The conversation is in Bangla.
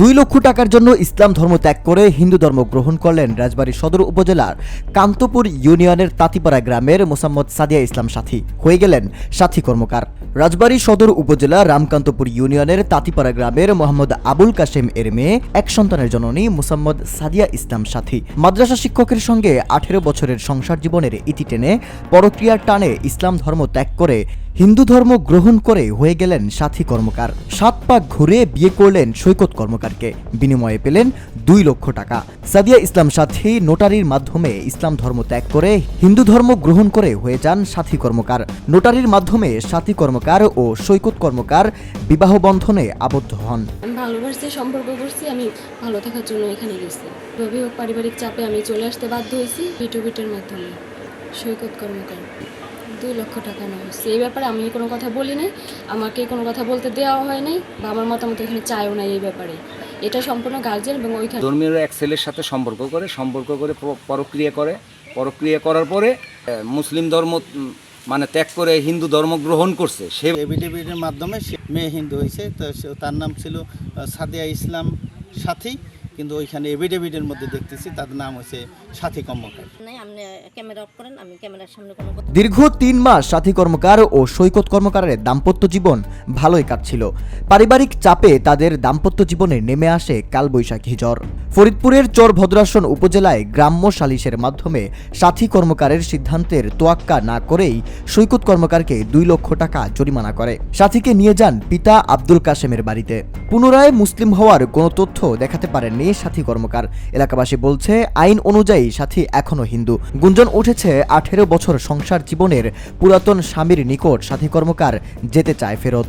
দুই লক্ষ টাকার জন্য ইসলাম ধর্ম ত্যাগ করে হিন্দু ধর্ম গ্রহণ করলেন রাজবাড়ী সদর উপজেলার কান্তপুর ইউনিয়নের তাঁতিপাড়া গ্রামের মোসাম্মদ সাদিয়া ইসলাম সাথী হয়ে গেলেন সাথী কর্মকার। রাজবাড়ী সদর উপজেলা রামকান্তপুর ইউনিয়নের তাঁতিপাড়া গ্রামের মোহাম্মদ আবুল কাশেম এর মেয়ে, এক সন্তানের জননী মোসাম্মদ সাদিয়া ইসলাম সাথী। মাদ্রাসা শিক্ষকের সঙ্গে আঠেরো বছরের সংসার জীবনের ইতি টেনে পরক্রিয়ার টানে ইসলাম ধর্ম ত্যাগ করে হিন্দু ধর্ম গ্রহণ করে হয়ে গেলেন সাথী কর্মকার। সাত পাক ঘুরে বিয়ে করলেন সৈকত কর্মকারকে। বিনিময়ে পেলেন দুই লক্ষ টাকা। সাদিয়া ইসলাম সাথী নোটারির মাধ্যমে ইসলাম ধর্ম ত্যাগ করে হিন্দু ধর্ম গ্রহণ করে হয়ে যান সাথী কর্মকার। নোটারির মাধ্যমে সাথী কর্মকার ও সৈকত কর্মকার বিবাহ বন্ধনে আবদ্ধ হন। সম্পর্ক করছি, আমি ভালো থাকার জন্য এখানে গেছি। পারিবারিক চাপে আমি চলে আসতে বাধ্য হয়েছি মাধ্যমে, সৈকত কর্মকার। দুই লক্ষ টাকা নেওয়া হয়েছে। এই ব্যাপারে আমি কোনো কথা বলি নাই আমাকে কোনো কথা বলতে দেওয়া হয় নাই বা আমার মতামত এখানে চাইও নাই এই ব্যাপারে। এটা সম্পূর্ণ গার্জেন এবং ওইখানে ধর্মীয় এক ছেলের সাথে সম্পর্ক করে সম্পর্ক করে পরক্রিয়া করে। পরক্রিয়া করার পরে মুসলিম ধর্ম মানে ত্যাগ করে হিন্দু ধর্ম গ্রহণ করছে। সে এভিডেভিটের মাধ্যমে সে মেয়ে হিন্দু হয়েছে। তো সে- তার নাম ছিল সাদিয়া ইসলাম সাথী। কিন্তু ওইখানে এভিডেভিটের মধ্যে দেখতেছি তার নাম হচ্ছে সাথী কর্মকার। নাই আপনি ক্যামেরা অফ করেন আমি ক্যামেরার সামনে কোনো কথা দীর্ঘ তিন মাস সাথী কর্মকার ও সৈকত কর্মকারের দাম্পত্য জীবন ভালোই কাটছিল। পারিবারিক চাপে তাদের দাম্পত্য জীবনে নেমে আসে কালবৈশাখী জ্বর ফরিদপুরের চর ভদ্রাসন উপজেলায় গ্রাম্য সালিশের মাধ্যমে সাথী কর্মকারের সিদ্ধান্তের তোয়াক্কা না করেই সৈকত কর্মকারকে দুই লক্ষ টাকা জরিমানা করে। সাথীকে নিয়ে যান পিতা আব্দুল কাশেমের বাড়িতে। পুনরায় মুসলিম হওয়ার কোনো তথ্য দেখাতে পারেননি সাথী কর্মকার। এলাকাবাসী বলছে, আইন অনুযায়ী সাথী এখনও হিন্দু। গুঞ্জন উঠেছে, আঠেরো বছর সংসার জীবনের পুরাতন স্বামীর নিকট সাথী কর্মকার যেতে চায় ফেরত।